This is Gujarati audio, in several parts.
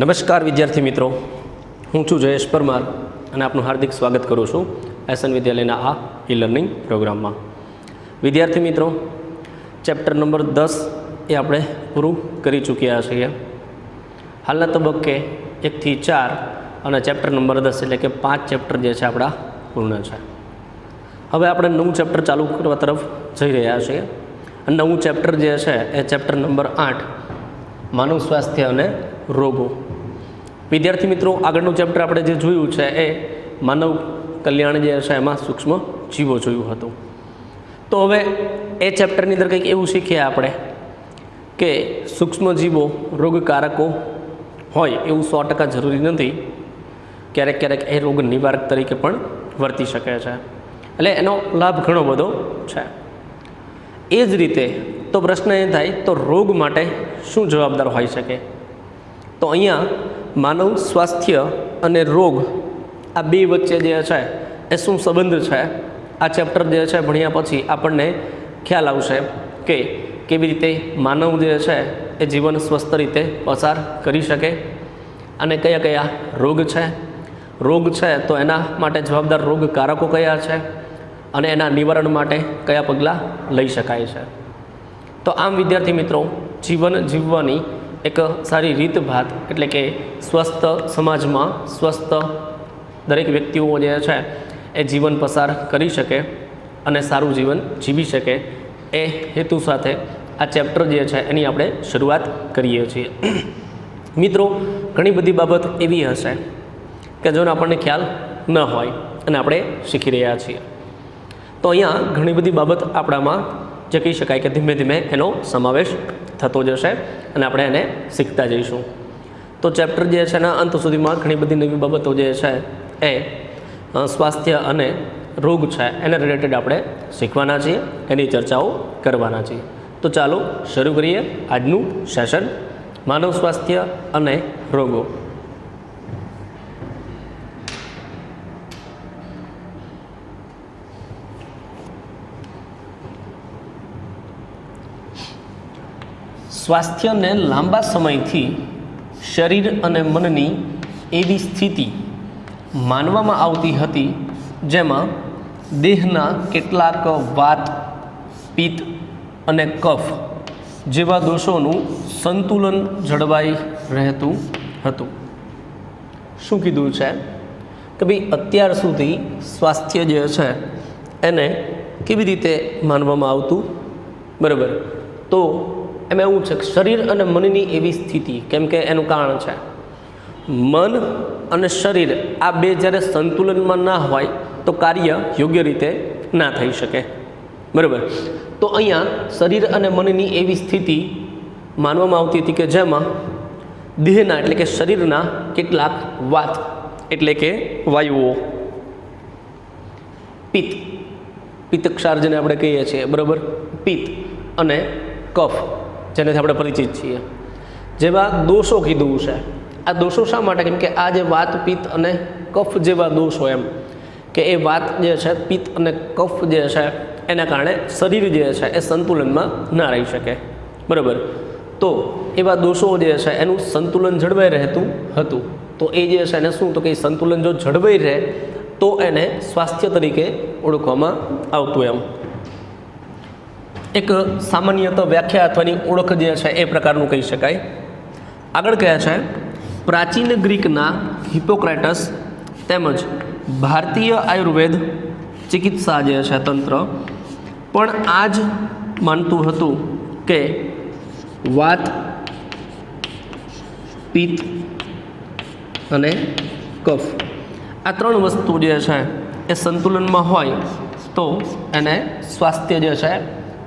નમસ્કાર વિદ્યાર્થી મિત્રો. હું છું જયેશ પરમાર અને આપનું હાર્દિક સ્વાગત કરું છું એસએન વિદ્યાલયના આ ઈ લર્નિંગ પ્રોગ્રામમાં. વિદ્યાર્થી મિત્રો, ચેપ્ટર નંબર દસ એ આપણે પૂરું કરી ચૂક્યા છીએ. હાલના તબક્કે એકથી ચાર અને ચેપ્ટર નંબર દસ એટલે કે પાંચ ચેપ્ટર જે છે આપણા પૂર્ણ છે. હવે આપણે નવું ચેપ્ટર ચાલુ કરવા તરફ જઈ રહ્યા છીએ. નવું ચેપ્ટર જે છે એ ચેપ્ટર નંબર આઠ, માનવ સ્વાસ્થ્ય અને રોગો. વિદ્યાર્થી મિત્રો, આગળનું ચેપ્ટર આપણે જે જોયું છે એ માનવ કલ્યાણ જે છે એમાં સૂક્ષ્મ જીવો જોયું હતું. તો હવે એ ચેપ્ટરની અંદર કંઈક એવું શીખીએ આપણે કે સૂક્ષ્મ જીવો રોગકારકો હોય એવું સો ટકા જરૂરી નથી. ક્યારેક ક્યારેક એ રોગ નિવારક તરીકે પણ વર્તી શકે છે. એટલે એનો લાભ ઘણો બધો છે. એ જ રીતે તો પ્રશ્ન એ થાય, તો રોગ માટે શું જવાબદાર હોઈ શકે? તો અહીંયા માનવ સ્વાસ્થ્ય અને રોગ આ બે વચ્ચે જે છે, એ શું સંબંધ છે? આ ચેપ્ટર જે છે, ભણ્યા પછી આપણને ખ્યાલ આવશે કે કેવી રીતે માનવ જે છે, એ જીવન સ્વસ્થ રીતે પસાર કરી શકે અને કયા કયા રોગ છે? રોગ છે તો એના માટે જવાબદાર રોગકારકો કયા છે અને એના નિવારણ માટે કયા પગલાં લઈ શકાય છે? તો આમ વિદ્યાર્થી મિત્રો, જીવન જીવવાની એક સારી રીતભાત એટલે કે સ્વસ્થ સમાજમાં સ્વસ્થ દરેક વ્યક્તિઓ જે છે એ જીવન પસાર કરી શકે અને સારું જીવન જીવી શકે એ હેતુ સાથે આ ચેપ્ટર જે છે એની આપણે શરૂઆત કરીએ છીએ. મિત્રો, ઘણી બધી બાબત એવી હશે કે જેનો આપણને ખ્યાલ ન હોય અને આપણે શીખી રહ્યા છીએ. તો અહીંયા ઘણી બધી બાબત આપણામાં જે કહી શકાય કે ધીમે ધીમે એનો સમાવેશ થતો જશે અને આપણે એને શીખતા જઈશું. તો ચેપ્ટર જે છે એના અંત સુધીમાં ઘણી બધી નવી બાબતો જે છે એ સ્વાસ્થ્ય અને રોગ છે એને રિલેટેડ આપણે શીખવાના છીએ, એની ચર્ચાઓ કરવાના છીએ. તો ચાલો શરૂ કરીએ આજનું સેશન માનવ સ્વાસ્થ્ય અને રોગો. સ્વાસ્થ્યને લાંબા સમયથી શરીર અને મનની એવી સ્થિતિ માનવામાં આવતી હતી, જેમાં દેહના કેટલાક વાત, પિત્ત અને કફ જેવા દોષોનું સંતુલન જળવાઈ રહેતું હતું. શું કીધું છે? કે ભાઈ અત્યાર સુધી સ્વાસ્થ્ય જે છે, એને કેવી રીતે માનવામાં આવતું? બરાબર. તો એમાં એવું છે કે શરીર અને મનની એવી સ્થિતિ, કેમ કે એનું કારણ છે. મન અને શરીર આ બે જ્યારે સંતુલનમાં ના હોય, તો કાર્ય યોગ્ય રીતે ના થઈ શકે. બરાબર? તો અહીંયા શરીર અને મનની એવી સ્થિતિ માનવામાં આવતી હતી કે જેમાં દેહના એટલે કે શરીરના કેટલાક વાત, એટલે કે વાયુઓ. પિત્ત. પિત્તક્ષાર જેને આપણે કહીએ છીએ, બરાબર? પિત્ત અને કફ. જેનાથી આપણે પરિચિત છીએ. જેવા દોષો કીધું છે, આ દોષો શા માટે? કેમ કે આ જે વાત પિત્ત અને કફ જેવા દોષો એમ, કે એ વાત જે છે પિત્ત અને કફ જે છે, એના કારણે શરીર જે છે એ સંતુલનમાં ના રહી શકે. બરાબર? તો એવા દોષો જે છે એનું સંતુલન જળવાઈ રહેતું હતું. તો એ જે છે એને શું? તો કે સંતુલન જો જળવાઈ રહે, તો એને સ્વાસ્થ્ય તરીકે ઓળખવામાં આવતું એમ. એક સામાન્યત વ્યાખ્યા અથવાની ઓળખ જે છે એ પ્રકારનું કહી શકાય. આગળ કહે છે, પ્રાચીન ગ્રીકના હિપોક્રેટસ તેમજ ભારતીય આયુર્વેદ ચિકિત્સા જે છે તંત્ર પણ આ જ માનતું હતું કે વાત પિત્ત અને કફ આ ત્રણ વસ્તુ જે છે એ સંતુલનમાં હોય તો એને સ્વાસ્થ્ય જે છે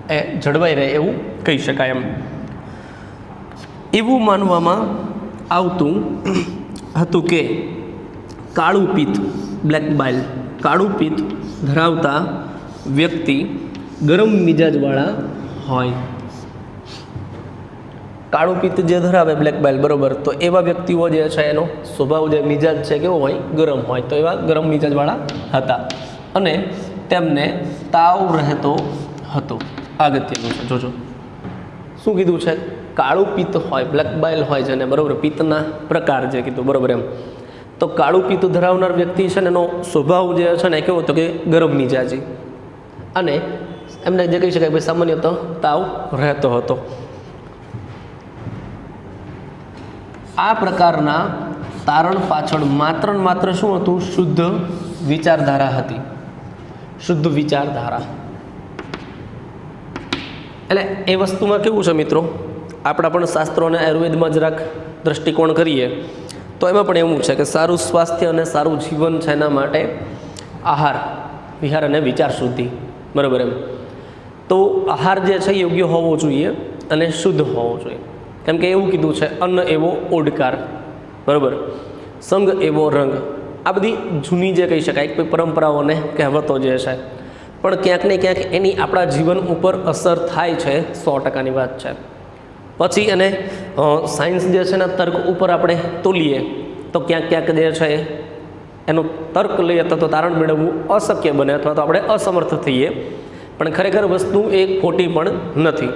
એ જળવાઈ રહે એવું કહી શકાય એમ. એવું માનવામાં આવતું હતું કે કાળું પિત્ત બ્લેક બાઇલ કાળું પિત્ત ધરાવતા વ્યક્તિ ગરમ મિજાજવાળા હોય. કાળું પિત્ત જે ધરાવે બ્લેક બાઇલ બરોબર, તો એવા વ્યક્તિઓ જે છે એનો સ્વભાવ જે મિજાજ છે કેવો હોય? ગરમ હોય. તો એવા ગરમ મિજાજવાળા હતા. અને તેમને તાવ રહેતો હતો. અગત્યનું છે. જોજો. શું કીધું છે? કાળું પિત્ત હોય બ્લેક બાઇલ હોય છે ને બરાબર, પિત્તના પ્રકાર જે કીધું, બરાબર એમ. તો કાળું પિત્ત ધરાવનાર વ્યક્તિ છે ને એનો સ્વભાવ જે છે ને કેવો હતો કે ગરમ મિજાજી અને એમને જે કહી શકાય ભાઈ સામાન્ય તો તાવ રહેતો હતો. આ પ્રકારના તારણ પાછળ માત્ર માત્ર શું હતું? શુદ્ધ વિચારધારા હતી. શુદ્ધ વિચારધારા. એટલે એ વસ્તુમાં કેવું છે મિત્રો? આપણા પણ શાસ્ત્રો અને આયુર્વેદમાં જરાક દ્રષ્ટિકોણ કરીએ, તો એમાં પણ એવું છે કે સારું સ્વાસ્થ્ય અને સારું જીવન છે એના માટે આહાર, વિહાર અને વિચાર શુદ્ધિ. બરાબર એમ? તો આહાર જે છે યોગ્ય હોવો જોઈએ અને શુદ્ધ હોવો જોઈએ. કેમ કે એવું કીધું છે, અન્ન એવો ઓડકાર. બરાબર? સંગ એવો રંગ. આ બધી જૂની જે કહી શકાય કોઈ પરંપરાઓને કહેવતો જે છે પણ ક્યાંક ને ક્યાંક એની આપણા જીવન ઉપર અસર થાય છે, સો ટકાની વાત છે. પછી એને સાયન્સ જે છે એના તર્ક ઉપર આપણે તોલીએ, તો ક્યાંક ક્યાંક જે છે, એનો તર્ક લઈએ તો તારણ મેળવવું અશક્ય બને અથવા તો આપણે અસમર્થ થઈએ. પણ ખરેખર વસ્તુ એ ખોટી પણ નથી.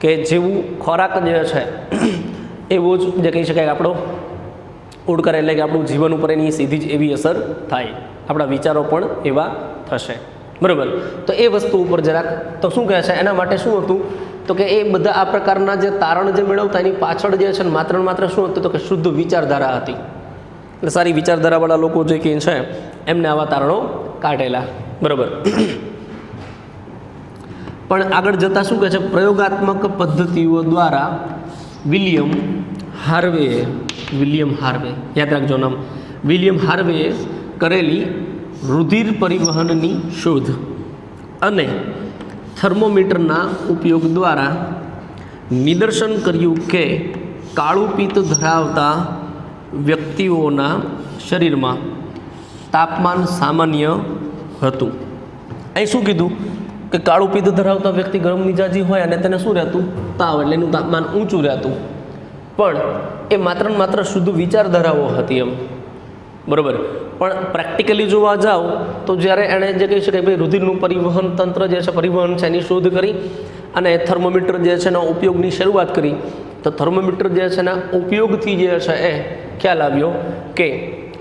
કે જેવું ખોરાક જે છે, એવું જ જે કહી શકાય આપણો ઉડકર એટલે કે આપણું જીવન ઉપર એની સીધી જ એવી અસર થાય. આપણા વિચારો પણ એવા થશે. બરાબર. તો એ વસ્તુ ઉપર જરાક, તો શું કહે છે? એના માટે શું હતું? તો કે એ બધા આ પ્રકારના જે તારણ જે મેળવતા, એની પાછળ જે છે માત્ર ને માત્ર શું હતું? તો કે શુદ્ધ વિચારધારા હતી. એટલે સારી વિચારધારાવાળા લોકો જે કે છે, એમને આવા તારણો કાઢેલા. બરાબર. પણ આગળ જતાં શું કહે છે? પ્રયોગાત્મક પદ્ધતિઓ દ્વારા વિલિયમ હાર્વે વિલિયમ હાર્વે, યાદ રાખજો નામ, વિલિયમ હાર્વેએ કરેલી રુધિર પરિવહનની શોધ અને થર્મોમીટરના ઉપયોગ દ્વારા નિદર્શન કર્યું કે કાળું પિત્ત ધરાવતા વ્યક્તિઓના શરીરમાં તાપમાન સામાન્ય હતું. અહીં શું કીધું? કે કાળું પિત્ત ધરાવતા વ્યક્તિ ગરમ મિજાજી હોય અને તેને શું રહેતું? તાવ, એટલે એનું તાપમાન ઊંચું રહેતું. પણ એ માત્ર માત્ર શુદ્ધ વિચારધારાઓ હતી એમ. બરાબર. પણ પ્રેક્ટિકલી જોવા જાઓ તો જ્યારે એણે જે કહી શકાય ભાઈ રુધિરનું પરિવહન તંત્ર જે છે પરિવહન છે એની શોધ કરી અને થર્મોમીટર જે છે એના ઉપયોગની શરૂઆત કરી, તો થર્મોમીટર જે છે એના ઉપયોગથી જે છે એ ખ્યાલ આવ્યો કે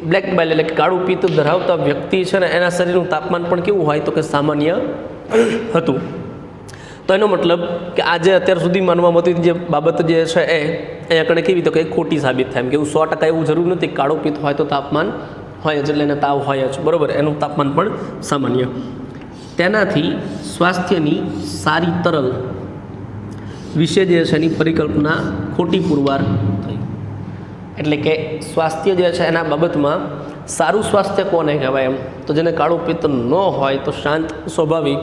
બ્લેક બાઇલ એટલે કાળું પિત્ત ધરાવતા વ્યક્તિ છે ને એના શરીરનું તાપમાન પણ કેવું હોય તો કે સામાન્ય હતું. તો એનો મતલબ કે આજે અત્યાર સુધી માનવામાં આવતી જે બાબત જે છે એ અહીંયા કણે કેવી તો કે ખોટી સાબિત થાય. એમ કે એવું સો ટકા એવું જરૂર નથી કાળો પિત્ત હોય તો તાપમાન હોય જ, એટલે એને તાવ હોય જ. બરાબર? એનું તાપમાન પણ સામાન્ય. તેનાથી સ્વાસ્થ્યની સારી તરલ વિશે જે છે એની પરિકલ્પના ખોટી પુરવાર થઈ. એટલે કે સ્વાસ્થ્ય જે છે એના બાબતમાં સારું સ્વાસ્થ્ય કોને કહેવાય એમ? તો જેને કાળું પિત્ત ન હોય તો શાંત સ્વાભાવિક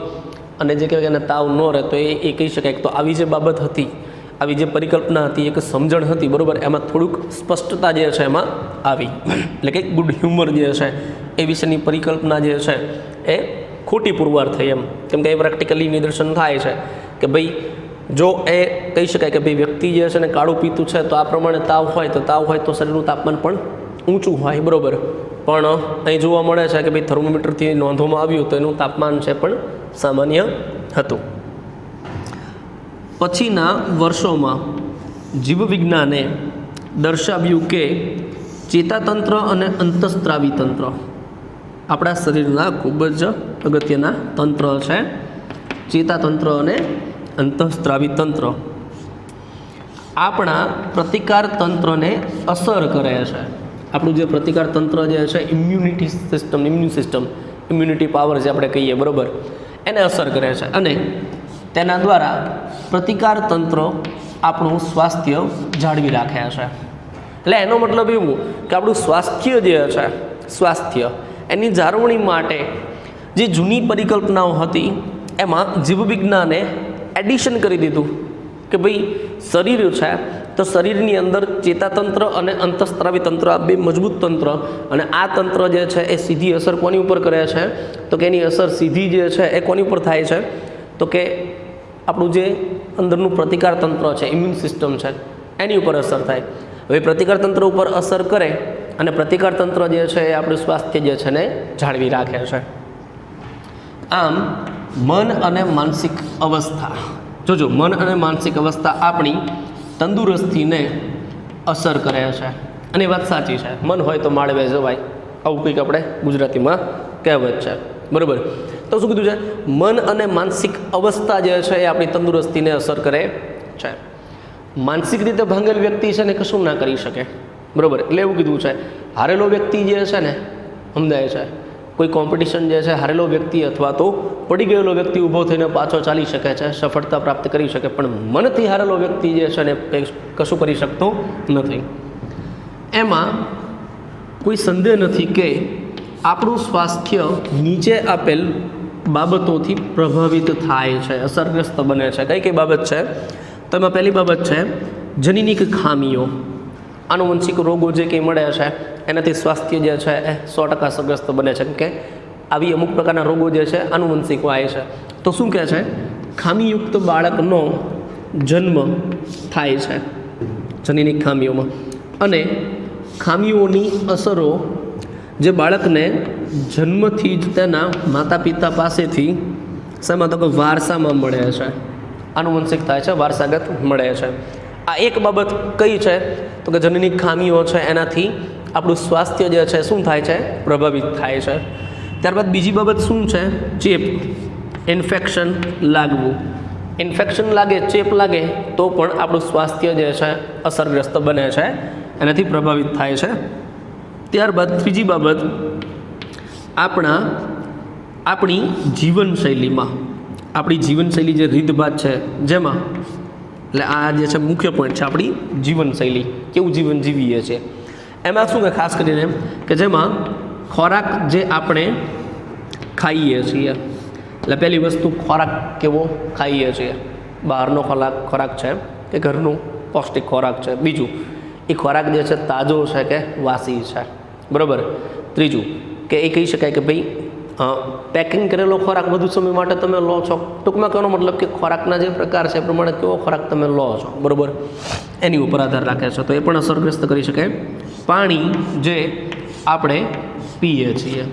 અને જે કહેવાય એને તાવ ન રહે તો એ એ કહી શકાય કે તો આવી જે બાબત હતી, આવી જે પરિકલ્પના હતી, એક સમજણ હતી, બરાબર? એમાં થોડુંક સ્પષ્ટતા જે છે એમાં આવી. એટલે કે ગુડ હ્યુમર જે છે, એ વિશેની પરિકલ્પના જે છે, એ ખોટી પુરવાર થઈ એમ. કેમ કે એ પ્રેક્ટિકલી નિદર્શન થાય છે કે ભાઈ, જો એ કહી શકાય કે ભાઈ વ્યક્તિ જે છે ને કાળું પીતું છે, તો આ પ્રમાણે તાવ હોય, તો તાવ હોય તો શરીરનું તાપમાન પણ ઊંચું હોય, બરાબર? પણ અહીં જોવા મળે છે કે ભાઈ થર્મોમીટરથી નોંધવામાં આવ્યું તો એનું તાપમાન છે પણ સામાન્ય હતું. પછીના વર્ષોમાં જીવવિજ્ઞાને દર્શાવ્યું કે ચેતાતંત્ર અને અંતસ્ત્રાવી તંત્ર આપણા શરીરના ખૂબ જ અગત્યના તંત્ર છે. ચેતાતંત્ર અને અંતઃસ્ત્રાવી તંત્ર આપણા પ્રતિકાર તંત્રને અસર કરે છે. આપણું જે પ્રતિકાર તંત્ર જે છે immunity system immune system immunity power જે આપણે કહીએ, બરાબર? એને અસર કરે છે. અને તેના દ્વારા પ્રતિકાર તંત્ર આપણું સ્વાસ્થ્ય જાળવી રાખે છે. એટલે એનો મતલબ એવું કે આપણું સ્વાસ્થ્ય જે છે, સ્વાસ્થ્ય, એની જાળવણી માટે જે જૂની પરિકલ્પનાઓ હતી, એમાં જીવવિજ્ઞાને એડિશન કરી દીધું કે ભાઈ શરીર છે તો શરીરની અંદર ચેતાતંત્ર અને અંતસ્ત્રાવી તંત્ર, આ બે મજબૂત તંત્ર અને આ તંત્ર જે છે એ સીધી અસર કોની ઉપર કરે છે? તો કે એની અસર સીધી જે છે એ કોની ઉપર થાય છે? તો કે આપણું જે અંદરનું પ્રતિકાર તંત્ર છે ઇમ્યુન સિસ્ટમ છે, એની ઉપર અસર થાય. હવે પ્રતિકાર તંત્ર ઉપર અસર કરે અને પ્રતિકાર તંત્ર જે છે એ આપણું સ્વાસ્થ્ય જે છે ને જાળવી રાખે છે. આમ, મન અને માનસિક અવસ્થા. જોજો, મન અને માનસિક અવસ્થા આપણી તંદુરસ્તીને અસર કરે છે. અને વાત સાચી છે. મન હોય તો માળવે જવાય આવું કંઈક આપણે ગુજરાતીમાં કહેવત છે. બરાબર? તો શું કીધું છે? મન અને માનસિક અવસ્થા જે છે એ આપણી તંદુરસ્તીને અસર કરે છે. માનસિક રીતે ભાંગેલ વ્યક્તિ છે ને કશું ના કરી શકે. બરાબર? એટલે એવું કીધું છે. હારેલો વ્યક્તિ જે છે ને, સમજાય છે. કોઈ કોમ્પિટિશન જે છે, હારેલો વ્યક્તિ અથવા તો પડી ગયેલો વ્યક્તિ ઊભો થઈને પાછો ચાલી શકે છે, સફળતા પ્રાપ્ત કરી શકે, પણ મનથી હારેલો વ્યક્તિ જે છે ને કશું કરી શકતો નથી. એમાં કોઈ સંદેહ નથી કે આપણું સ્વાસ્થ્ય નીચે આપેલ બાબતોથી પ્રભાવિત થાય છે, અસરગ્રસ્ત બને છે. કઈ કઈ બાબત છે? તેમાં પહેલી બાબત છે જનીનિક ખામીઓ. આનુવંશિક રોગો જે કંઈ મળે છે એનાથી સ્વાસ્થ્ય જે છે એ સો ટકા સગ્રસ્ત બને છે. કે આવી અમુક પ્રકારના રોગો જે છે આનુવંશિક હોય છે. તો શું કહે છે? ખામીયુક્ત બાળકનો જન્મ થાય છે જનીની ખામીઓમાં. અને ખામીઓની અસરો જે બાળકને જન્મથી જ તેના માતા પિતા પાસેથી શેમાં તો કે વારસામાં મળે છે. આનુવંશિક થાય છે, વારસાગત મળે છે. આ એક બાબત કઈ છે? તો કે જનની ખામીઓ છે એનાથી આપણું સ્વાસ્થ્ય જે છે, શું થાય છે? પ્રભાવિત થાય છે. ત્યારબાદ બીજી બાબત શું છે? ચેપ. ઇન્ફેક્શન લાગવું. ઇન્ફેક્શન લાગે, ચેપ લાગે, તો પણ આપણું સ્વાસ્થ્ય જે છે, અસરગ્રસ્ત બને છે એનાથી પ્રભાવિત થાય છે. ત્યારબાદ ત્રીજી બાબત, આપણા, આપણી જીવનશૈલીમાં. આપણી જીવનશૈલી જે રીતભાત છે, જેમાં, એટલે આ જે છે, મુખ્ય પોઈન્ટ છે, આપણી જીવનશૈલી. કેવું જીવન જીવીએ છીએ? એમાં શું કે ખાસ કરીને કે જેમાં ખોરાક જે આપણે ખાઈએ છીએ. એટલે પહેલી વસ્તુ ખોરાક કેવો ખાઈએ છીએ. બહારનો ખોરાક ખોરાક છે કે ઘરનું પૌષ્ટિક ખોરાક છે. બીજું, એ ખોરાક જે છે તાજો છે કે વાસી છે. બરાબર? ત્રીજું, કે એ કહી શકાય કે ભાઈ પેકિંગ કરેલો ખોરાક વધુ સમય માટે તમે લો છો. ટૂંકમાં કહેવાનો મતલબ કે ખોરાકના જે પ્રકાર છે એ પ્રમાણે કેવો ખોરાક તમે લો છો? બરાબર? એની ઉપર આધાર રાખે છે. તો એ પણ અસરગ્રસ્ત કરી શકે પાણી જે આપણે પીએ છીએ.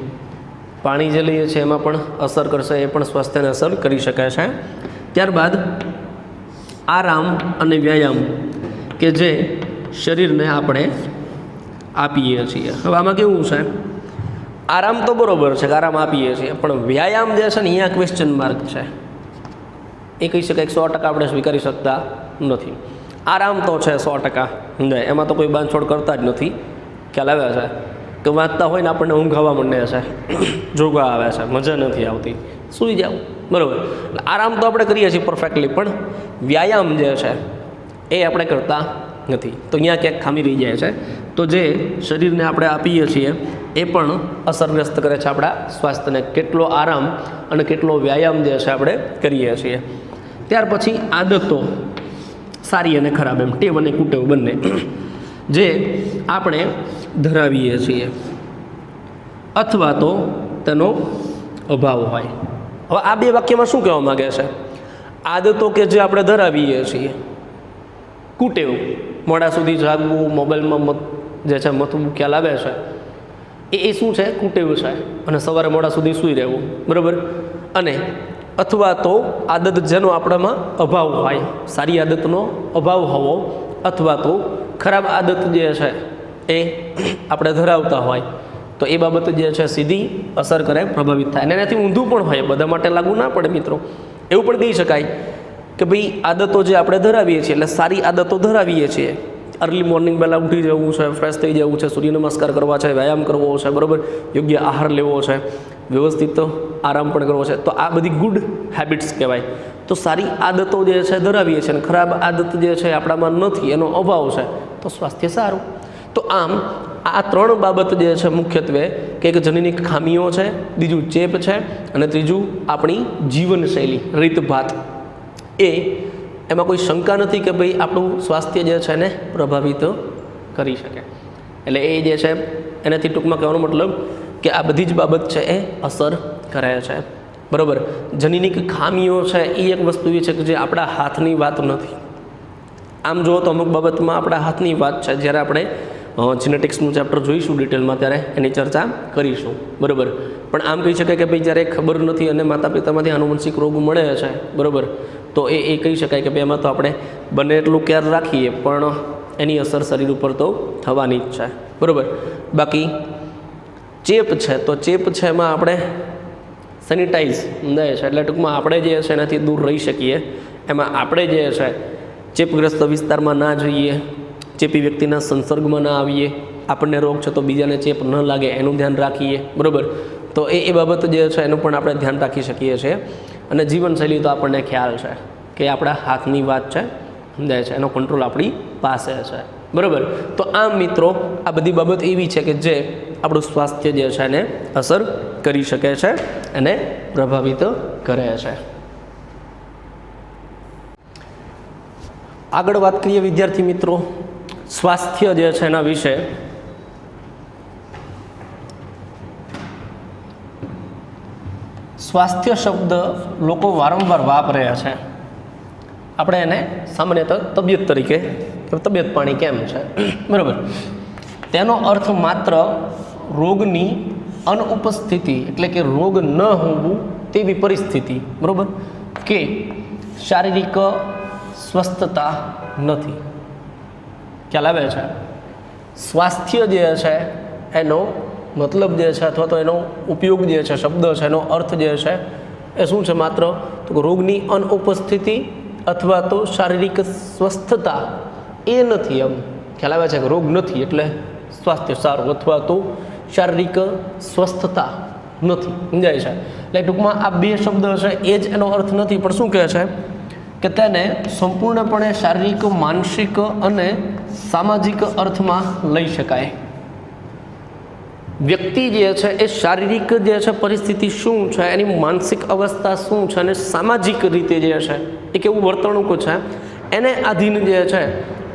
પાણી જે લઈએ છીએ એમાં પણ અસર કરશે, એ પણ સ્વાસ્થ્યને અસર કરી શકે છે. ત્યારબાદ આરામ અને વ્યાયામ કે જે શરીરને આપણે આપીએ છીએ. હવે આમાં કેવું છે? આરામ તો બરોબર છે કે આરામ આપીએ છીએ, પણ વ્યાયામ જે છે ને, અહીંયા ક્વેશ્ચન માર્ક છે. એ કહી શકાય સો ટકા આપણે સ્વીકારી શકતા નથી. આરામ તો છે સો ટકા. નહીં એમાં તો કોઈ બાંધછોડ કરતા જ નથી. ખ્યાલ આવે છે? કે વાંચતા હોય ને આપણને ઊંઘ આવવા માંડે છે. જોગા આવે છે, મજા નથી આવતી. સૂઈ જાવ બરાબર. આરામ તો આપણે કરીએ છીએ પરફેક્ટલી પણ વ્યાયામ જે છે, એ આપણે કરતા નથી. તો અહીંયા ક્યાંક ખામી રહી જાય છે. તો જે શરીરને આપણે આપીએ છીએ, એ પણ અસરગ્રસ્ત કરે છે આપણા સ્વાસ્થ્યને. કેટલો આરામ અને કેટલો વ્યાયામ જે છે આપણે કરીએ છીએ. ત્યાર પછી આદતો સારી અને ખરાબ એમ. ટેવ અને કુટેવ બંને જે આપણે ધરાવીએ છીએ. અથવા તો તેનો અભાવ હોય. હવે આ બે વાક્યમાં શું કહેવા માગે છે? આદતો કે જે આપણે ધરાવીએ છીએ. કુટેવ. મોડા સુધી જાગવું, મોબાઈલમાં જે છે મથું ખ્યાલ લાવે છે, એ એ શું છે? કુટેવ છે. અને સવારે મોડા સુધી સૂઈ રહેવું. બરાબર? અને અથવા તો આદત જેનો આપણામાં અભાવ હોય, સારી આદતનો અભાવ હોવો, અથવા તો ખરાબ આદત જે છે એ આપણે ધરાવતા હોય, તો એ બાબત જે છે સીધી અસર કરે, પ્રભાવિત થાય. અને એનાથી ઊંધું પણ હોય, બધા માટે લાગુ ના પડે મિત્રો. એવું પણ કહી શકાય કે ભાઈ આદતો જે આપણે ધરાવીએ છીએ, એટલે સારી આદતો ધરાવીએ છીએ અર્લી મોર્નિંગ પહેલાં ઉઠી જવું છે ફ્રેશ થઈ જવું છે, સૂર્ય નમસ્કાર કરવા છે, વ્યાયામ કરવો છે, બરાબર? યોગ્ય આહાર લેવો છે, વ્યવસ્થિત આરામ પણ કરવો છે. તો આ બધી ગુડ હેબિટ્સ કહેવાય. તો સારી આદતો જે છે, ધરાવીએ છીએ અને ખરાબ આદત જે છે, આપણામાં નથી, એનો અભાવ છે, તો સ્વાસ્થ્ય સારું. તો આમ, આ ત્રણ બાબત જે છે, મુખ્યત્વે કે એક જનીની ખામીઓ છે, બીજું ચેપ છે અને ત્રીજું આપણી જીવનશૈલી, રીતભાત. એ એમાં કોઈ શંકા નથી કે ભાઈ આપણું સ્વાસ્થ્ય જે છે એને પ્રભાવિત કરી શકે. એટલે એ જે છે, એનાથી ટૂંકમાં કહેવાનો મતલબ કે આ બધી જ બાબત છે એ અસર કરે છે. બરાબર? જનીનિક ખામીઓ છે એ એક વસ્તુ એ છે કે જે આપણા હાથની વાત નથી. આમ જુઓ તો અમુક બાબતમાં આપણા હાથની વાત છે, જ્યારે આપણે જીનેટિક્સનું ચેપ્ટર જોઈશું ડિટેલમાં ત્યારે એની ચર્ચા કરીશું. બરાબર? પણ આમ કહી શકાય કે ભાઈ જ્યારે ખબર નથી અને માતા પિતામાંથી આનુવંશિક રોગ મળે છે, બરાબર? તો એ એ કહી શકાય કે ભાઈ એમાં તો આપણે બને એટલું કેર રાખીએ, પણ એની અસર શરીર ઉપર તો થવાની જ છે. બરાબર? બાકી ચેપ છે, તો ચેપ છે એમાં આપણે સેનિટાઈઝ દે છે, એટલે ટૂંકમાં આપણે જે છે એનાથી દૂર રહી શકીએ. એમાં આપણે જે છે, ચેપગ્રસ્ત વિસ્તારમાં ના જઈએ, ચેપી વ્યક્તિના સંસર્ગમાં ના આવીએ, આપણને રોગ છે તો બીજાને ચેપ ન લાગે, એનું ધ્યાન રાખીએ. બરાબર? તો એ એ બાબત જે છે એનું પણ આપણે ધ્યાન રાખી શકીએ છીએ. અને જીવનશૈલી તો આપણને ખ્યાલ છે કે આપણા હાથની વાત છે, સમજાય છે, એનો કંટ્રોલ આપણી પાસે છે. બરાબર? તો આમ મિત્રો, આ બધી બાબત એવી છે કે જે આપણું સ્વાસ્થ્ય જે છે એને અસર કરી શકે છે અને પ્રભાવિત કરે છે. આગળ વાત કરીએ વિદ્યાર્થી મિત્રો, સ્વાસ્થ્ય જે છે એના વિશે. સ્વાસ્થ્ય શબ્દ લોકો વારંવાર વાપરે છે. આપણે એને સામાન્યતઃ તબિયત તરીકે તબિયત પાણી કેમ છે? બરાબર. તેનો અર્થ માત્ર રોગની અનુપસ્થિતિ એટલે કે રોગ ન હોવું તેવી પરિસ્થિતિ, બરાબર? કે શારીરિક સ્વસ્થતા નથી. ખ્યાલ આવે છે? સ્વાસ્થ્ય જે છે, એનો મતલબ જે છે અથવા તો એનો ઉપયોગ જે છે, શબ્દ છે, એનો અર્થ જે છે, એ શું છે માત્ર? તો રોગની અનુપસ્થિતિ અથવા તો શારીરિક સ્વસ્થતા, એ નથી એમ. ખ્યાલ આવે છે કે રોગ નથી એટલે સ્વાસ્થ્ય સારું અથવા તો શારીરિક સ્વસ્થતા નથી. સમજાય છે? એટલે ટૂંકમાં આ બે શબ્દ છે, એ જ એનો અર્થ નથી, પણ શું કહે છે? કે તેને સંપૂર્ણપણે શારીરિક, માનસિક અને સામાજિક અર્થમાં લઈ શકાય. વ્યક્તિ જે છે એ શારીરિક જે છે પરિસ્થિતિ શું છે, એની માનસિક અવસ્થા શું છે અને સામાજિક રીતે જે છે એ કેવું વર્તણૂક છે, એને આધીન જે છે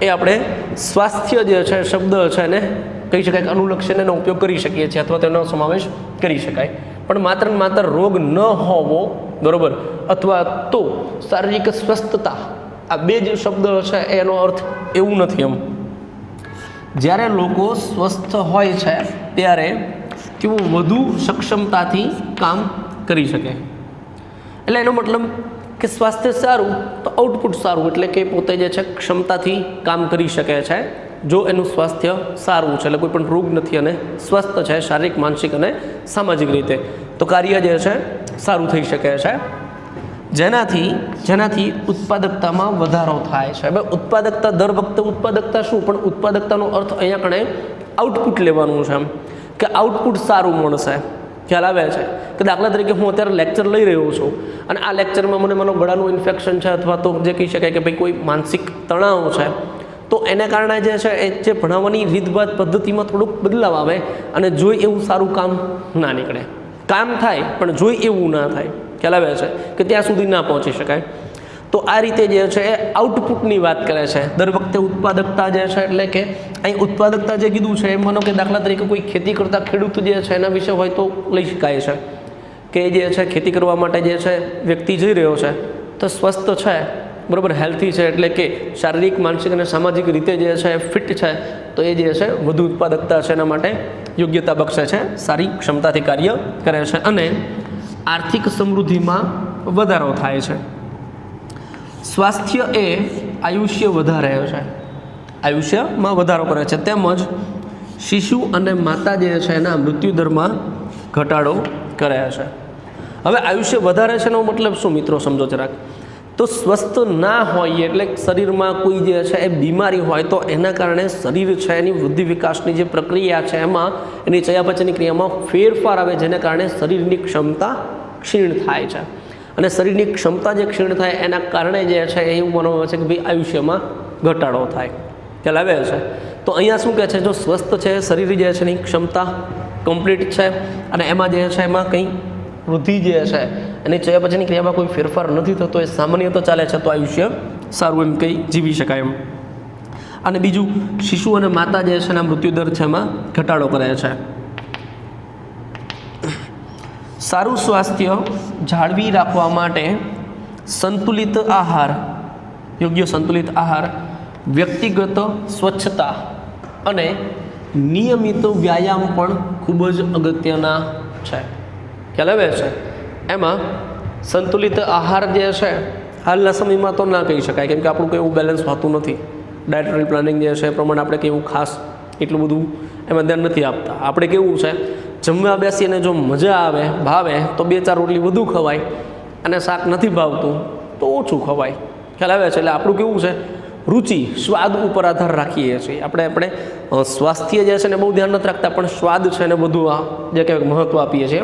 એ આપણે સ્વાસ્થ્ય જે છે શબ્દ છે એને કહી શકાય કે અનુલક્ષીને એનો ઉપયોગ કરી શકીએ છીએ અથવા તેનો સમાવેશ કરી શકાય. પણ માત્ર માત્ર રોગ ન હોવો, બરોબર, અથવા તો શારીરિક સ્વસ્થતા આ બે જ શબ્દ છે એનો અર્થ એવું નથી એમ. જ્યારે લોકો સ્વસ્થ હોય છે, ત્યારે તેઓ વધુ સક્ષમતાથી કામ કરી શકે. એટલે એનો મતલબ કે સ્વાસ્થ્ય સારું તો આઉટપુટ સારું, એટલે કે પોતે જે છે ક્ષમતાથી કામ કરી શકે છે, જો એનું સ્વાસ્થ્ય સારું છે, એટલે કોઈ પણ રોગ નથી અને સ્વસ્થ છે, શારીરિક, માનસિક અને સામાજિક રીતે. તો કાર્ય જે છે સારું થઈ શકે છે. જેનાથી જેનાથી ઉત્પાદકતામાં વધારો થાય છે. હવે ઉત્પાદકતા દર વખતે ઉત્પાદકતા શું? પણ ઉત્પાદકતાનો અર્થ અહીંયા કણે આઉટપુટ લેવાનું છે એમ. કે આઉટપુટ સારું મળશે. ખ્યાલ આવે છે? કે દાખલા તરીકે હું અત્યારે લેક્ચર લઈ રહ્યો છું અને આ લેક્ચરમાં મને મારો ગળાનું ઇન્ફેક્શન છે અથવા તો જે કહી શકાય કે ભાઈ કોઈ માનસિક તણાવ છે, તો એને કારણે જે છે એ જે ભણાવવાની રીતભાત પદ્ધતિમાં થોડુંક બદલાવ આવે અને જોઈ એવું સારું કામ ના નીકળે. કામ થાય, પણ જોઈ એવું ના થાય. ખ્યાલ આવે છે કે ત્યાં સુધી ના પહોંચી શકાય. તો આ રીતે જે છે એ આઉટપુટની વાત કરે છે. દર વખતે ઉત્પાદકતા જે છે એટલે કે અહીં ઉત્પાદકતા જે કીધું છે એ માનો કે દાખલા તરીકે કોઈ ખેતી કરતા ખેડૂત જે છે એના વિશે હોય તો લઈ શકાય છે. કે જે છે ખેતી કરવા માટે જે છે વ્યક્તિ જઈ રહ્યો છે, તો સ્વસ્થ છે, બરાબર હેલ્થી છે, એટલે કે શારીરિક, માનસિક અને સામાજિક રીતે જે છે ફિટ છે, તો એ જે છે વધુ ઉત્પાદકતા છે એના માટે યોગ્યતા બક્ષે છે, સારી ક્ષમતાથી કાર્ય કરે છે. અને આર્થિક સમૃદ્ધિમાં વધારો થાય છે. સ્વાસ્થ્ય એ આયુષ્ય વધારે છે. આયુષ્યમાં વધારો કરે છે. તેમજ શિશુ અને માતા જે છે એના મૃત્યુદરમાં ઘટાડો કરે છે. હવે આયુષ્ય વધારે છે એનો મતલબ શું, મિત્રો? સમજો જરાક. તો સ્વસ્થ ના હોઈએ, એટલે શરીરમાં કોઈ જે છે એ બીમારી હોય, તો એના કારણે શરીર છે એની વૃદ્ધિ વિકાસની જે પ્રક્રિયા છે એમાં, એની ચયાપચયની ક્રિયામાં ફેરફાર આવે, જેને કારણે શરીરની ક્ષમતા ક્ષીણ થાય છે. અને શરીરની ક્ષમતા જે ક્ષીણ થાય, એના કારણે જે છે એવું માનવામાં આવે છે કે ભાઈ આયુષ્યમાં ઘટાડો થાય. ખ્યાલ આવે છે? તો અહીંયા શું કહે છે? જો સ્વસ્થ છે, શરીર જે છે એની ક્ષમતા કમ્પ્લીટ છે, અને એમાં જે છે એમાં કંઈ વૃદ્ધિ જે છે એની ચયાપચયની ક્રિયામાં કોઈ ફેરફાર નથી થતો, એ સામાન્ય તો ચાલે છે, તો આયુષ્ય સારું એમ કંઈ જીવી શકાય એમ. અને બીજું, શિશુ અને માતા જે છે એના મૃત્યુદર છે એમાં ઘટાડો કરે છે. સારું સ્વાસ્થ્ય જાળવી રાખવા માટે સંતુલિત આહાર, યોગ્ય સંતુલિત આહાર, વ્યક્તિગત સ્વચ્છતા અને નિયમિત વ્યાયામ પણ ખૂબ જ અગત્યના છે. ખ્યાલ આવે છે? એમાં સંતુલિત આહાર જે છે, હાલના સમયમાં તો ના કહી શકાય, કેમ કે આપણું કંઈ એવું બેલેન્સ હોતું નથી. ડાયટરી પ્લાનિંગ જે છે એ પ્રમાણે આપણે કેવું ખાસ એટલું બધું એમાં ધ્યાન નથી આપતા. આપણે કેવું છે, જમવા બેસીને જો મજા આવે, ભાવે, તો બે ચાર રોટલી વધુ ખવાય અને શાક નથી ભાવતું, તો ઓછું ખવાય. ખ્યાલ આવે છે? એટલે આપણું કેવું છે, રુચિ, સ્વાદ ઉપર આધાર રાખીએ છીએ. આપણે આપણે સ્વાસ્થ્ય જે છે ને બહુ ધ્યાન નથી રાખતા, પણ સ્વાદ છે ને બધું આ, જે કહેવાય કે મહત્ત્વ આપીએ છીએ.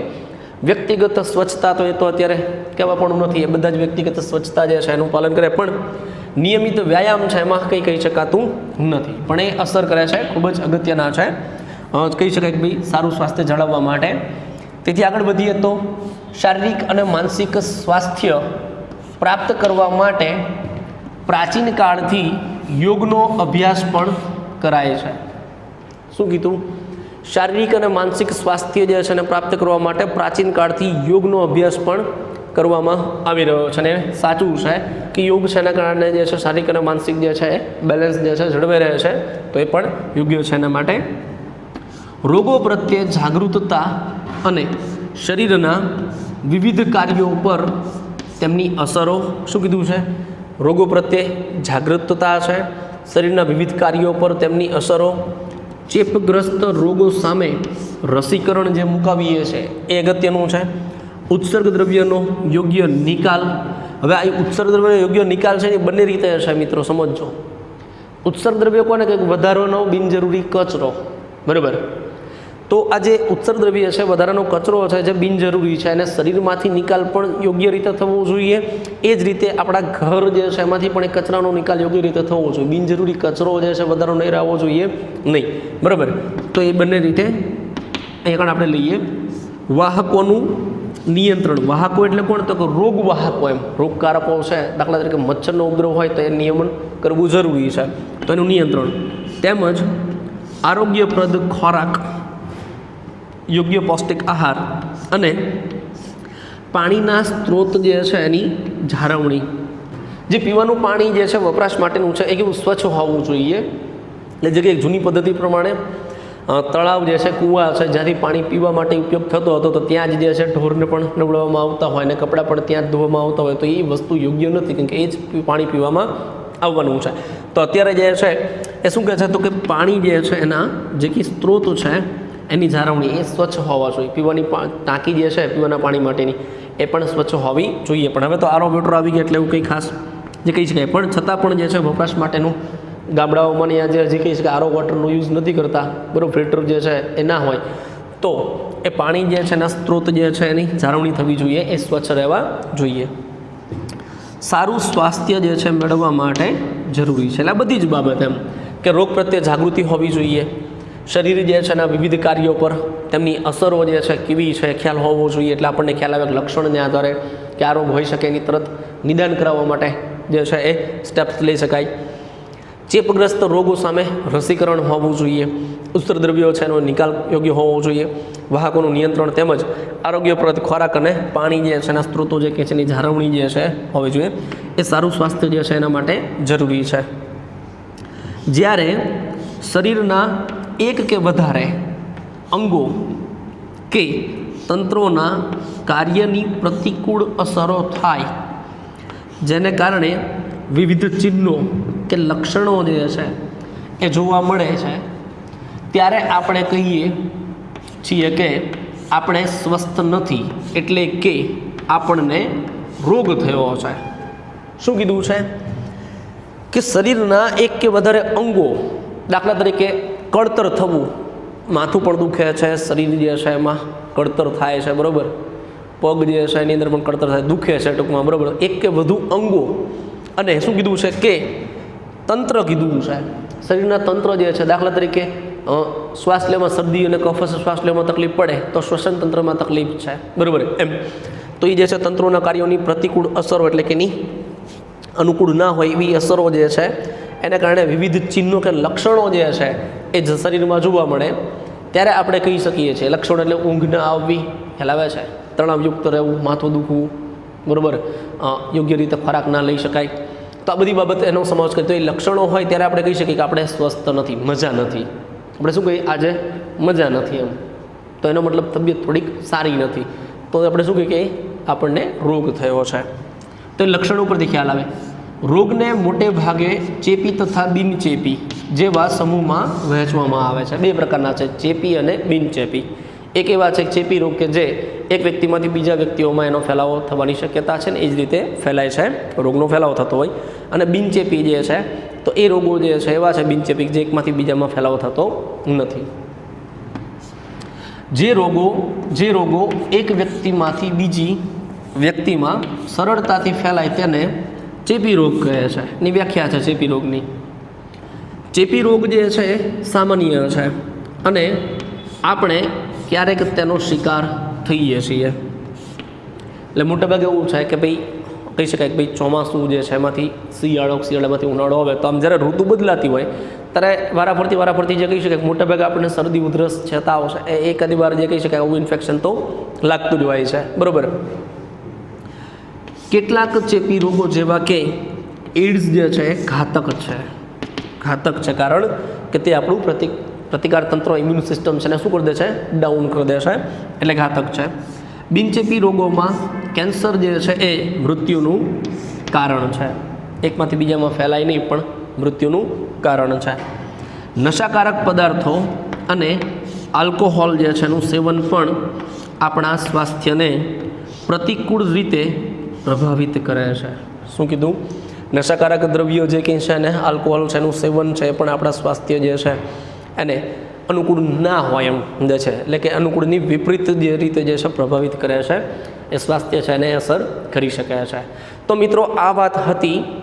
વ્યક્તિગત સ્વચ્છતા તો એ તો અત્યારે કહેવા પણ નથી, એ બધા જ વ્યક્તિગત સ્વચ્છતા જે છે એનું પાલન કરે, પણ નિયમિત વ્યાયામ છે એમાં કંઈ કહી શકાતું નથી. પણ એ અસર કરે છે, ખૂબ જ અગત્યના છે. કહી શકાય કે ભાઈ સારું સ્વાસ્થ્ય જાળવવા માટે. તેથી આગળ વધીએ તો શારીરિક અને માનસિક સ્વાસ્થ્ય પ્રાપ્ત કરવા માટે પ્રાચીન કાળથી યોગનો અભ્યાસ પણ કરાય છે. શું કીધું? શારીરિક અને માનસિક સ્વાસ્થ્ય જે છે એને પ્રાપ્ત કરવા માટે પ્રાચીન કાળથી યોગનો અભ્યાસ પણ કરવામાં આવી રહ્યો છે. અને સાચું છે કે યોગ છે એના કારણે જે છે શારીરિક અને માનસિક જે છે એ બેલેન્સ જે છે જળવાઈ રહે છે. તો એ પણ યોગ્ય છે એના માટે. રોગો પ્રત્યે જાગૃતતા અને શરીરના વિવિધ કાર્યો પર તેમની અસરો શું કીધું છે? રોગો પ્રત્યે જાગૃતતા છે. શરીરના વિવિધ કાર્યો પર તેમની અસરો ચેપગ્રસ્ત રોગો સામે રસીકરણ જે મુકાવીએ છીએ એ અગત્યનું છે. ઉત્સર્ગ દ્રવ્યનો યોગ્ય નિકાલ. હવે આ ઉત્સર્ગ દ્રવ્યનો યોગ્ય નિકાલ છે એ બંને રીતે છે મિત્રો સમજજો ઉત્સર્ગ દ્રવ્ય કોને કંઈક વધારાનો બિનજરૂરી કચરો. બરાબર? તો આ જે ઉત્સર્ગ દ્રવ્ય છે, વધારાનો કચરો છે, જે બિનજરૂરી છે, એને શરીરમાંથી નિકાલ પણ યોગ્ય રીતે થવો જોઈએ. એ જ રીતે આપણા ઘર જે છે, એમાંથી પણ એ કચરાનો નિકાલ યોગ્ય રીતે થવો જોઈએ. બિનજરૂરી કચરો જે છે, વધારો નહીં રહેવો જોઈએ. નહીં. બરાબર? તો એ બંને રીતે અહીંયા આગળ આપણે લઈએ. વાહકોનું નિયંત્રણ. વાહકો એટલે કોણ? તો કે રોગ વાહકો એમ. રોગકારકો છે, દાખલા તરીકે મચ્છરનો ઉપદ્રવ હોય તો એ નિયમન કરવું જરૂરી છે. તો એનું નિયંત્રણ. તેમજ આરોગ્યપ્રદ ખોરાક. યોગ્ય પૌષ્ટિક આહાર અને પાણીના સ્ત્રોત જે છે એની જાળવણી. જે પીવાનું પાણી જે છે વપરાશ માટેનું છે એ કેવું સ્વચ્છ હોવું જોઈએ. એટલે જે કે જૂની પદ્ધતિ પ્રમાણે તળાવ જે છે, કૂવા છે, જ્યાંથી પાણી પીવા માટે ઉપયોગ થતો હતો, તો ત્યાં જ જે છે ઢોરને પણ નવડાવવામાં આવતા હોય અને કપડાં પણ ત્યાં જ ધોવામાં આવતા હોય, તો એ વસ્તુ યોગ્ય નથી કેમ કે એ જ પાણી પીવામાં આવવાનું છે. તો અત્યારે જે છે, એ શું કહે છે તો કે પાણી જે છે એના જે કે સ્ત્રોત છે એની જાળવણી એ સ્વચ્છ હોવા જોઈએ. પીવાની ટાંકી જે છે, પીવાના પાણી માટેની, એ પણ સ્વચ્છ હોવી જોઈએ. પણ હવે તો આરો મોટર આવી ગયા એટલે એવું કંઈ ખાસ જે કહી શકાય પણ છતાં પણ જે છે, વપરાશ માટેનું ગામડાઓમાં આજે જે કહી શકાય આરો વોટરનો યુઝ નથી કરતા, બરાબર, ફિલ્ટર જે છે, એ ના હોય. તો એ પાણી જે છે, એના સ્ત્રોત જે છે, એની જાળવણી થવી જોઈએ, એ સ્વચ્છ રહેવા જોઈએ. સારું સ્વાસ્થ્ય જે છે, મેળવવા માટે જરૂરી છે. એટલે આ બધી જ બાબત એમ, કે રોગ પ્રત્યે જાગૃતિ હોવી જોઈએ. શરીર જે છે એના વિવિધ કાર્યો પર તેમની અસરો જે છે કેવી છે, ખ્યાલ હોવો જોઈએ એટલે આપણને ખ્યાલ આવે લક્ષણને આધારે કે આ રોગ હોઈ શકે એની તરત નિદાન કરાવવા માટે જે છે એ સ્ટેપ્સ લઈ શકાય. ચેપગ્રસ્ત રોગો સામે રસીકરણ હોવું જોઈએ. ઉત્તર દ્રવ્યો છે એનો નિકાલ યોગ્ય હોવો જોઈએ. વાહકોનું નિયંત્રણ તેમજ આરોગ્યપ્રદ ખોરાક અને પાણી જે છે એના સ્ત્રોતો જે કે છે એની જાળવણી જે છે હોવી જોઈએ. એ સારું સ્વાસ્થ્ય જે છે એના માટે જરૂરી છે. જ્યારે શરીરના એક કે વધારે અંગો કે તંત્રોના કાર્યની પ્રતિકૂળ અસરો થાય. જેને કારણે વિવિધ ચિહ્નો કે લક્ષણો જે છે એ જોવા મળે છે. ત્યારે આપણે કહીએ છીએ કે આપણે સ્વસ્થ નથી એટલે કે આપણને રોગ થયો છે. શું કીધું છે? કે શરીરના એક કે વધારે અંગો દાખલા તરીકે કળતર થવું. માથું પણ દુખે છે, શરીર જે છે એમાં કળતર થાય છે, બરાબર? પગ જે છે એની અંદર પણ કળતર થાય, દુખે છે ટૂંકમાં, બરાબર? એક કે વધુ અંગો. અને શું કીધું છે કે, તંત્ર કીધું છે. શરીરના તંત્ર જે છે, દાખલા તરીકે શ્વાસ લેવામાં શરદી અને કફ શ્વાસ લેવામાં તકલીફ પડે, તો શ્વસન તંત્રમાં તકલીફ છે. બરાબર? એમ. તો એ જે છે, તંત્રોના કાર્યોની પ્રતિકૂળ અસરો એટલે કે એની અનુકૂળ ના હોય એવી અસરો જે છે, એને કારણે વિવિધ ચિહ્નો કે લક્ષણો જે છે એ શરીરમાં જોવા મળે, ત્યારે આપણે કહી શકીએ છીએ, લક્ષણો એટલે ઊંઘ ન આવવી. હેલાવે છે? તણાવયુક્ત રહેવું, માથું દુખવું, બરાબર? યોગ્ય રીતે ખોરાક ના લઈ શકાય. તો આ બધી બાબત એનો સમાવેશ કરીએ. તો એ લક્ષણો હોય ત્યારે આપણે કહી શકીએ કે આપણે સ્વસ્થ નથી, મજા નથી. આપણે શું કહીએ? આજે મજા નથી એમ. તો એનો મતલબ તબિયત થોડીક સારી નથી. તો આપણે શું કહીએ? કે આપણને રોગ થયો છે. તો એ લક્ષણો ઉપરથી ખ્યાલ આવે. રોગને મોટે ભાગે ચેપી તથા બિનચેપી જેવા સમૂહમાં વહેંચવામાં આવે છે. બે પ્રકારના છે, ચેપી અને બિનચેપી એક એવા છે, ચેપી રોગ કે જે એક વ્યક્તિમાંથી બીજા વ્યક્તિઓમાં એનો ફેલાવો થવાની શક્યતા છે ને એ જ રીતે ફેલાય છે. રોગનો ફેલાવો થતો હોય. અને બિનચેપી જે છે, તો એ રોગો જે છે, એવા છે બિનચેપી જે એકમાંથી બીજામાં ફેલાવો થતો નથી. જે રોગો જે રોગો એક વ્યક્તિમાંથી બીજી વ્યક્તિમાં સરળતાથી ફેલાય તેને ચેપી રોગ કહે છે. એની વ્યાખ્યા છે ચેપી રોગની. ચેપી રોગ જે છે એ સામાન્ય છે અને આપણે ક્યારેક તેનો શિકાર થઈએ છીએ. એટલે મોટાભાગે એવું છે કે ભાઈ, કહી શકાય કે ભાઈ ચોમાસું જે છે એમાંથી શિયાળો, શિયાળામાંથી ઉનાળો આવે, તો આમ જ્યારે ઋતુ બદલાતી હોય, ત્યારે વારાફરતી વારાફરતી જે કહી શકાય કે મોટાભાગે આપણને શરદી, ઉધરસ છે તાવ છે, એ એકાદી વાર જે કહી શકાય આવું ઇન્ફેક્શન તો લાગતું જ હોય છે. બરાબર? કેટલાક ચેપી રોગો જેવા કે એડ્સ જે છે ઘાતક છે. ઘાતક છે કારણ કે તે આપણું પ્રતિ, પ્રતિકાર તંત્ર ઇમ્યુન સિસ્ટમ છે ને શું કરી દે છે? ડાઉન કરી દે છે. એટલે ઘાતક છે. બિનચેપી રોગોમાં કેન્સર જે છે, એ મૃત્યુનું કારણ છે. એકમાંથી બીજામાં ફેલાય નહીં, પણ મૃત્યુનું કારણ છે. નશાકારક પદાર્થો અને આલ્કોહોલ જે છે, એનું સેવન પણ આપણા સ્વાસ્થ્યને પ્રતિકૂળ રીતે પ્રભાવિત કરે છે. શું કીધું? નશાકારક દ્રવ્યો જે કંઈ છે ને આલ્કોહોલ છે એનું સેવન છે પણ આપણા સ્વાસ્થ્ય જે છે એને અનુકૂળ ના હોય એમ જે છે. એટલે કે અનુકૂળની વિપરીત જે રીતે જે છે પ્રભાવિત કરે છે, એ સ્વાસ્થ્ય છે એને અસર કરી શકે છે. તો મિત્રો, આ વાત હતી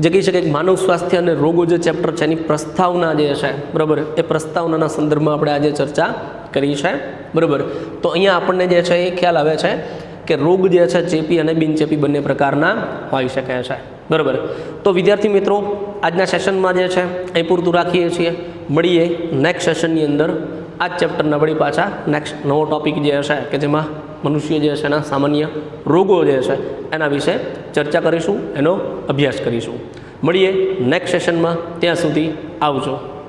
જે કહી શકાય માનવ સ્વાસ્થ્ય અને રોગો જે ચેપ્ટર છે એની પ્રસ્તાવના જે છે, બરાબર? એ પ્રસ્તાવનાના સંદર્ભમાં આપણે આજે ચર્ચા કરી છે, બરાબર? તો અહીંયા આપણને જે છે એ ખ્યાલ આવે છે કે રોગ જે છે, ચેપી અને બિનચેપી બંને પ્રકારના હોઈ શકે છે. બરાબર? તો વિદ્યાર્થી મિત્રો, આજના સેશનમાં જે છે, એ પૂરતું રાખીએ છીએ. મળીએ નેક્સ્ટ સેશનની અંદર. આ ચેપ્ટરના વળી પાછા નેક્સ્ટ નવો ટોપિક જે હશે, કે જેમાં મનુષ્ય જે છે એના સામાન્ય રોગો જે છે, એના વિશે ચર્ચા કરીશું, એનો અભ્યાસ કરીશું. મળીએ નેક્સ્ટ સેશનમાં ત્યાં સુધી આવજો.